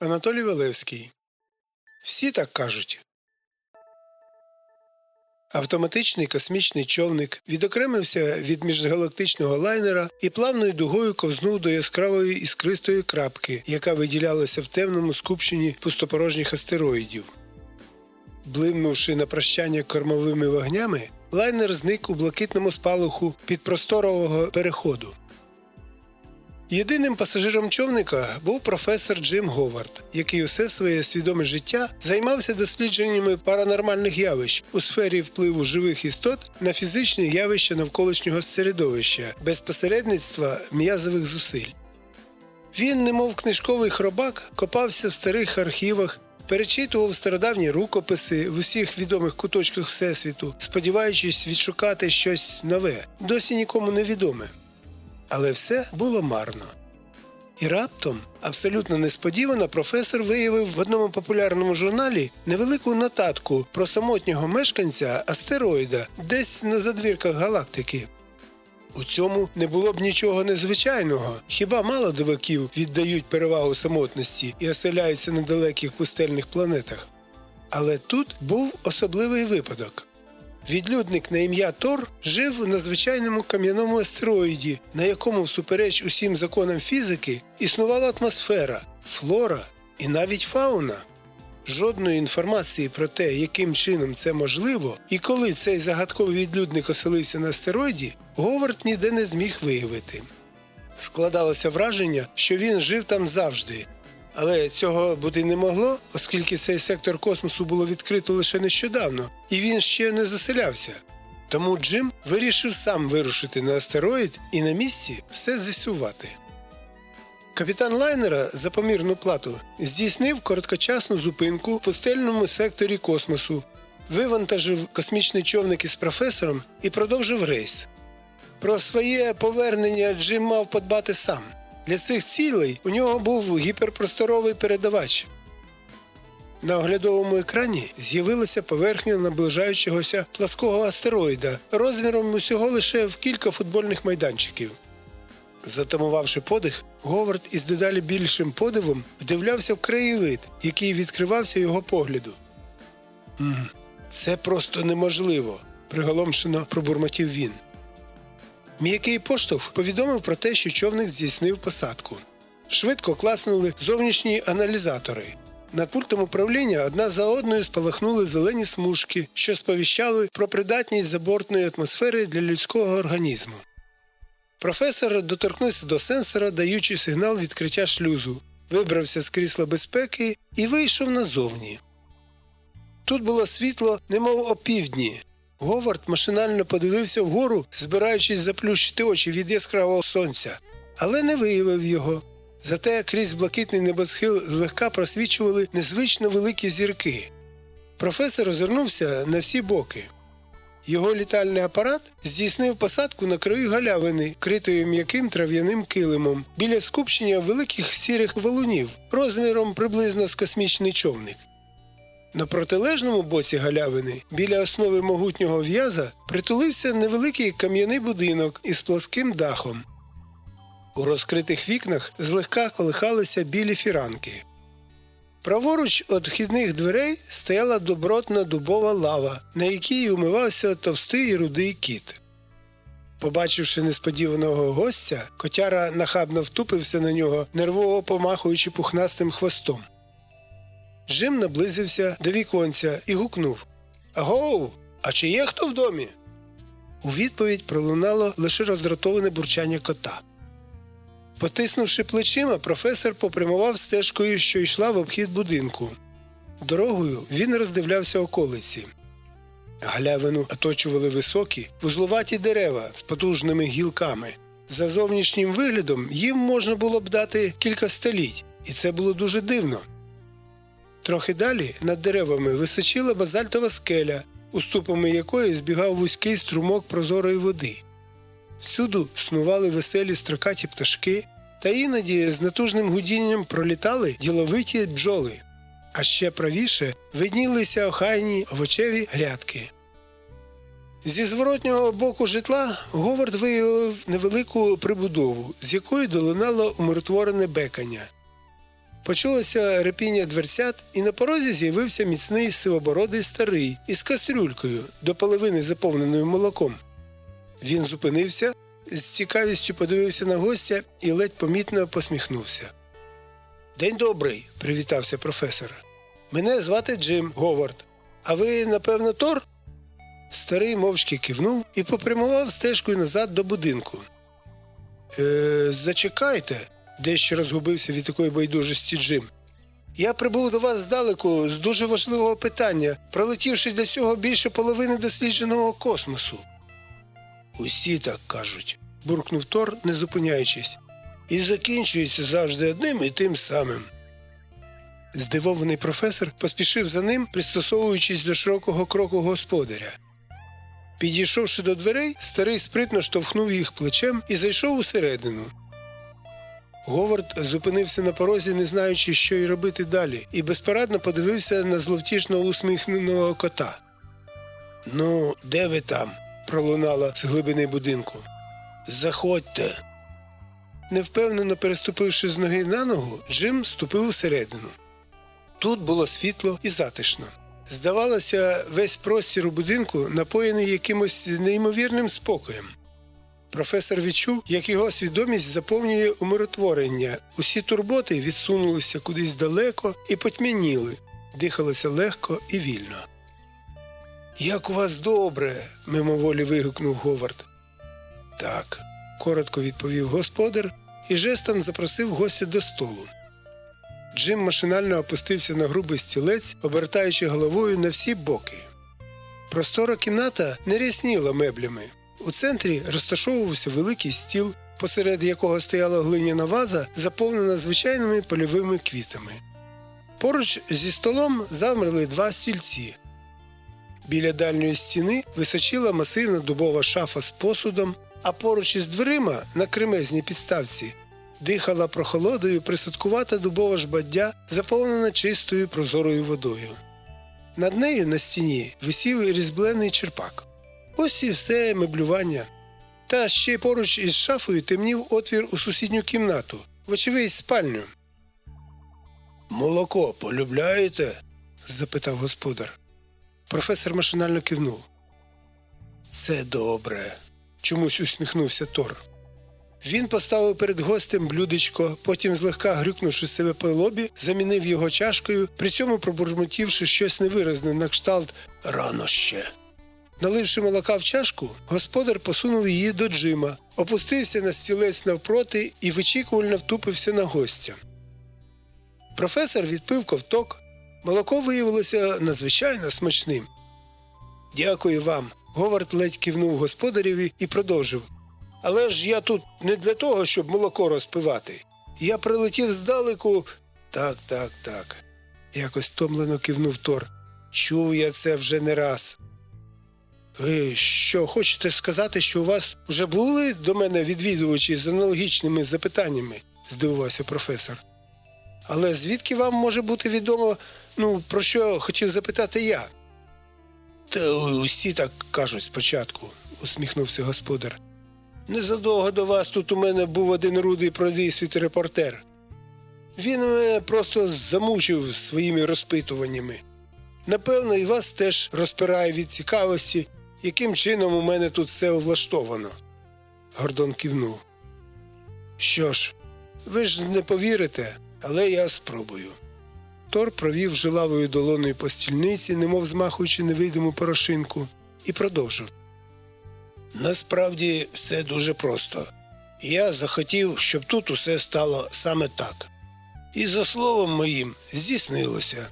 Анатолій Валевський. Всі так кажуть. Автоматичний космічний човник відокремився від міжгалактичного лайнера і плавною дугою ковзнув до яскравої іскристої крапки, яка виділялася в темному скупченні пустопорожніх астероїдів. Блимнувши на прощання кормовими вогнями, лайнер зник у блакитному спалаху підпросторового переходу. Єдиним пасажиром човника був професор Джим Говард, який усе своє свідоме життя займався дослідженнями паранормальних явищ у сфері впливу живих істот на фізичні явища навколишнього середовища без посередництва м'язових зусиль. Він, немов книжковий хробак, копався в старих архівах, перечитував стародавні рукописи в усіх відомих куточках Всесвіту, сподіваючись відшукати щось нове, досі нікому невідоме. Але все було марно. І раптом, абсолютно несподівано, професор виявив в одному популярному журналі невелику нотатку про самотнього мешканця астероїда десь на задвірках галактики. У цьому не було б нічого незвичайного. Хіба мало диваків віддають перевагу самотності і оселяються на далеких пустельних планетах? Але тут був особливий випадок. Відлюдник на ім'я Тор жив на звичайному кам'яному астероїді, на якому, всупереч усім законам фізики, існувала атмосфера, флора і навіть фауна. Жодної інформації про те, яким чином це можливо, і коли цей загадковий відлюдник оселився на астероїді, Говард ніде не зміг виявити. Складалося враження, що він жив там завжди. Але цього бути не могло, оскільки цей сектор космосу було відкрито лише нещодавно, і він ще не заселявся. Тому Джим вирішив сам вирушити на астероїд і на місці все з'ясувати. Капітан лайнера за помірну плату здійснив короткочасну зупинку в пустельному секторі космосу, вивантажив космічний човник із професором і продовжив рейс. Про своє повернення Джим мав подбати сам. Для цих цілей у нього був гіперпросторовий передавач. На оглядовому екрані з'явилася поверхня наближаючогося плаского астероїда розміром усього лише в кілька футбольних майданчиків. Затамувавши подих, Говард із дедалі більшим подивом вдивлявся в краєвид, який відкривався його погляду. Це просто неможливо, приголомшено пробурмотів він. М'який поштовх повідомив про те, що човник здійснив посадку. Швидко класнули зовнішні аналізатори. Над пультом управління одна за одною спалахнули зелені смужки, що сповіщали про придатність забортної атмосфери для людського організму. Професор доторкнувся до сенсора, даючи сигнал відкриття шлюзу, вибрався з крісла безпеки і вийшов назовні. Тут було світло, немов опівдні. Говард машинально подивився вгору, збираючись заплющити очі від яскравого сонця, але не виявив його. Зате крізь блакитний небосхил злегка просвічували незвично великі зірки. Професор озирнувся на всі боки. Його літальний апарат здійснив посадку на краю галявини, критою м'яким трав'яним килимом, біля скупчення великих сірих валунів, розміром приблизно з космічний човник. На протилежному боці галявини, біля основи могутнього в'яза, притулився невеликий кам'яний будинок із пласким дахом. У розкритих вікнах злегка колихалися білі фіранки. Праворуч від вхідних дверей стояла добротна дубова лава, на якій умивався товстий рудий кіт. Побачивши несподіваного гостя, котяра нахабно втупився на нього, нервово помахуючи пухнастим хвостом. Джим наблизився до віконця і гукнув Агоу, а чи є хто в домі? У відповідь пролунало лише роздратоване бурчання кота. Потиснувши плечима, професор попрямував стежкою, що йшла в обхід будинку. Дорогою він роздивлявся околиці. Галявину оточували високі, вузлуваті дерева з потужними гілками. За зовнішнім виглядом їм можна було б дати кілька століть, і це було дуже дивно. Трохи далі над деревами височила базальтова скеля, уступами якої збігав вузький струмок прозорої води. Всюду снували веселі строкаті пташки, та іноді з натужним гудінням пролітали діловиті бджоли, а ще правіше виднілися охайні овочеві грядки. Зі зворотнього боку житла Говард виявив невелику прибудову, з якої долинало умиротворене бекання. Почулося репіння дверцят, і на порозі з'явився міцний сивобородий старий із кастрюлькою до половини заповненою молоком. Він зупинився, з цікавістю подивився на гостя і ледь помітно посміхнувся. День добрий, привітався професор. Мене звати Джим Говард. А ви, напевно, Тор? Старий мовчки кивнув і попрямував стежкою назад до будинку. Е, зачекайте, дещо розгубився від такої байдужості Джим. Я прибув до вас здалеку з дуже важливого питання, пролетівши до цього більше половини дослідженого космосу. Усі так кажуть, буркнув Тор, не зупиняючись, і закінчується завжди одним і тим самим. Здивований професор поспішив за ним, пристосовуючись до широкого кроку господаря. Підійшовши до дверей, старий спритно штовхнув їх плечем і зайшов усередину. Говард зупинився на порозі, не знаючи, що й робити далі, і безпорадно подивився на зловтішно усміхненого кота. Ну, де ви там? пролунала з глибини будинку. Заходьте. Невпевнено переступивши з ноги на ногу, Джим ступив усередину. Тут було світло і затишно. Здавалося, весь простір у будинку напоєний якимось неймовірним спокоєм. Професор відчув, як його свідомість заповнює умиротворення. Усі турботи відсунулися кудись далеко і потьмяніли, дихалося легко і вільно. Як у вас добре. мимоволі вигукнув Говард. Так, коротко відповів господар і жестом запросив гостя до столу. Джим машинально опустився на грубий стілець, обертаючи головою на всі боки. Простора кімната не рясніла меблями. У центрі розташовувався великий стіл, посеред якого стояла глиняна ваза, заповнена звичайними польовими квітами. Поруч зі столом замерли два стільці. Біля дальньої стіни височила масивна дубова шафа з посудом, а поруч із дверима на кремезній підставці дихала прохолодою присадкувата дубова жбаддя, заповнена чистою прозорою водою. Над нею на стіні висів різьблений черпак. Ось і все меблювання. Та ще поруч із шафою темнів отвір у сусідню кімнату, вочевидь, спальню. Молоко полюбляєте? запитав господар. Професор машинально кивнув. Це добре. чомусь усміхнувся Тор. Він поставив перед гостем блюдечко, потім, злегка грюкнувши себе по лобі, замінив його чашкою, при цьому пробурмотівши щось невиразне на кшталт рано ще. Наливши молока в чашку, господар посунув її до Джима, опустився на стілець навпроти і вичікувально втупився на гостя. Професор відпив ковток. Молоко виявилося надзвичайно смачним. Дякую вам. Говард ледь кивнув господареві і продовжив. Але ж я тут не для того, щоб молоко розпивати. Я прилетів здалеку. Так, так, так. Якось томлено кивнув Тор. Чув я це вже не раз. Ви що, хочете сказати, що у вас вже були до мене відвідувачі з аналогічними запитаннями? здивувався професор. Але звідки вам може бути відомо, ну, про що хотів запитати я? Та усі так кажуть спочатку, усміхнувся господар. Незадовго до вас тут у мене був один рудий продисвіт репортер. Він мене просто замучив своїми розпитуваннями. Напевно, і вас теж розпирає від цікавості, яким чином у мене тут все влаштовано. Гордон кивнув. Що ж, ви ж не повірите, але я спробую. Тор провів жилавою долоною по стільниці, немов змахуючи невидиму порошинку, і продовжив. Насправді все дуже просто. Я захотів, щоб тут усе стало саме так. І за словом моїм здійснилося.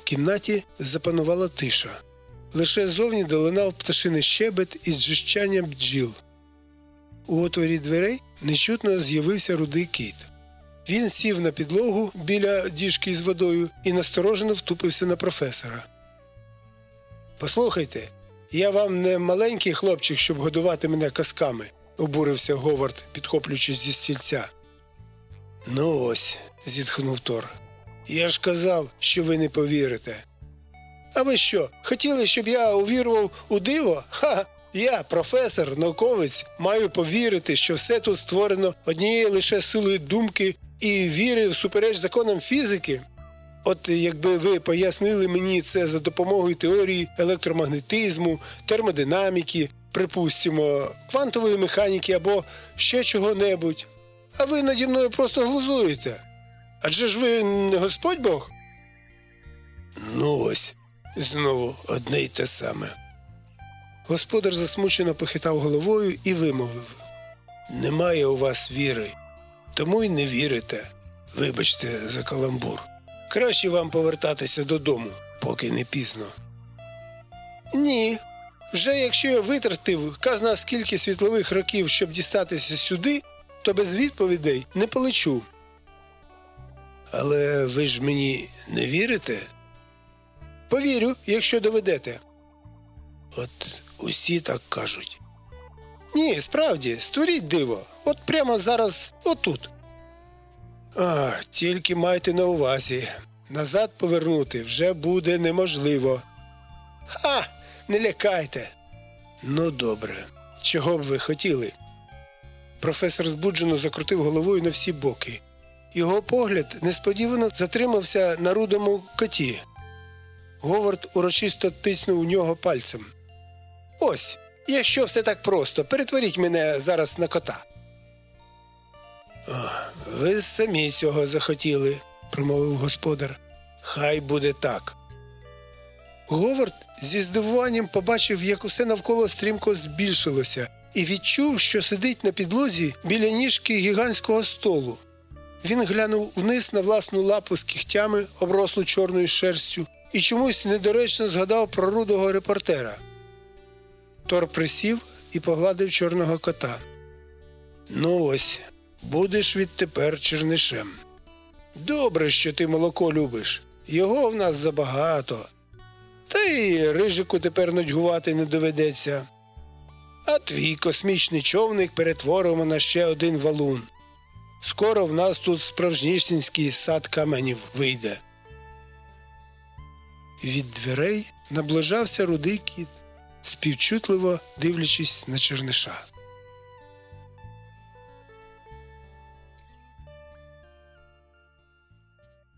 У кімнаті запанувала тиша. Лише зовні долинав пташиний щебет із джищанням бджіл. У отворі дверей нечутно з'явився рудий кіт. Він сів на підлогу біля діжки з водою і насторожено втупився на професора. Послухайте, я вам не маленький хлопчик, щоб годувати мене казками, обурився Говард, підхоплюючись зі стільця. Ну ось, зітхнув Тор. Я ж казав, що ви не повірите. А ви що, хотіли, щоб я увірував у диво? Ха! Я, професор, науковець, маю повірити, що все тут створено однією лише силою думки і вірив супереч законам фізики. От якби ви пояснили мені це за допомогою теорії електромагнетизму, термодинаміки, припустимо, квантової механіки або ще чого-небудь. А ви наді мною просто глузуєте. Адже ж ви не Господь Бог? Ну ось, знову одне й те саме. Господар засмучено похитав головою і вимовив: Немає у вас віри, тому й не вірите. Вибачте за каламбур. Краще вам повертатися додому, поки не пізно. Ні. Вже якщо я витратив казна скільки світлових років, щоб дістатися сюди, то без відповідей не полечу. Але ви ж мені не вірите? Повірю, якщо доведете. От усі так кажуть. Ні, справді, створіть диво. От прямо зараз, отут. А, тільки майте на увазі. Назад повернути вже буде неможливо. Ха, не лякайте. Ну, добре. Чого б ви хотіли? Професор збуджено закрутив головою на всі боки. Його погляд несподівано затримався на рудому коті. Говард урочисто тиснув у нього пальцем. Ось, якщо все так просто, перетворіть мене зараз на кота. Ви самі цього захотіли, промовив господар. Хай буде так. Говард зі здивуванням побачив, як усе навколо стрімко збільшилося, і відчув, що сидить на підлозі біля ніжки гігантського столу. Він глянув вниз на власну лапу з кігтями, оброслу чорною шерстю, і чомусь недоречно згадав про рудого репортера. Тор присів і погладив чорного кота. Ну ось, будеш відтепер чернишем. Добре, що ти молоко любиш. Його в нас забагато. Та й рижику тепер нудьгувати не доведеться. А твій космічний човник перетворимо на ще один валун. Скоро в нас тут справжнісінький сад каменів вийде. Від дверей наближався рудий кіт, співчутливо дивлячись на черниша.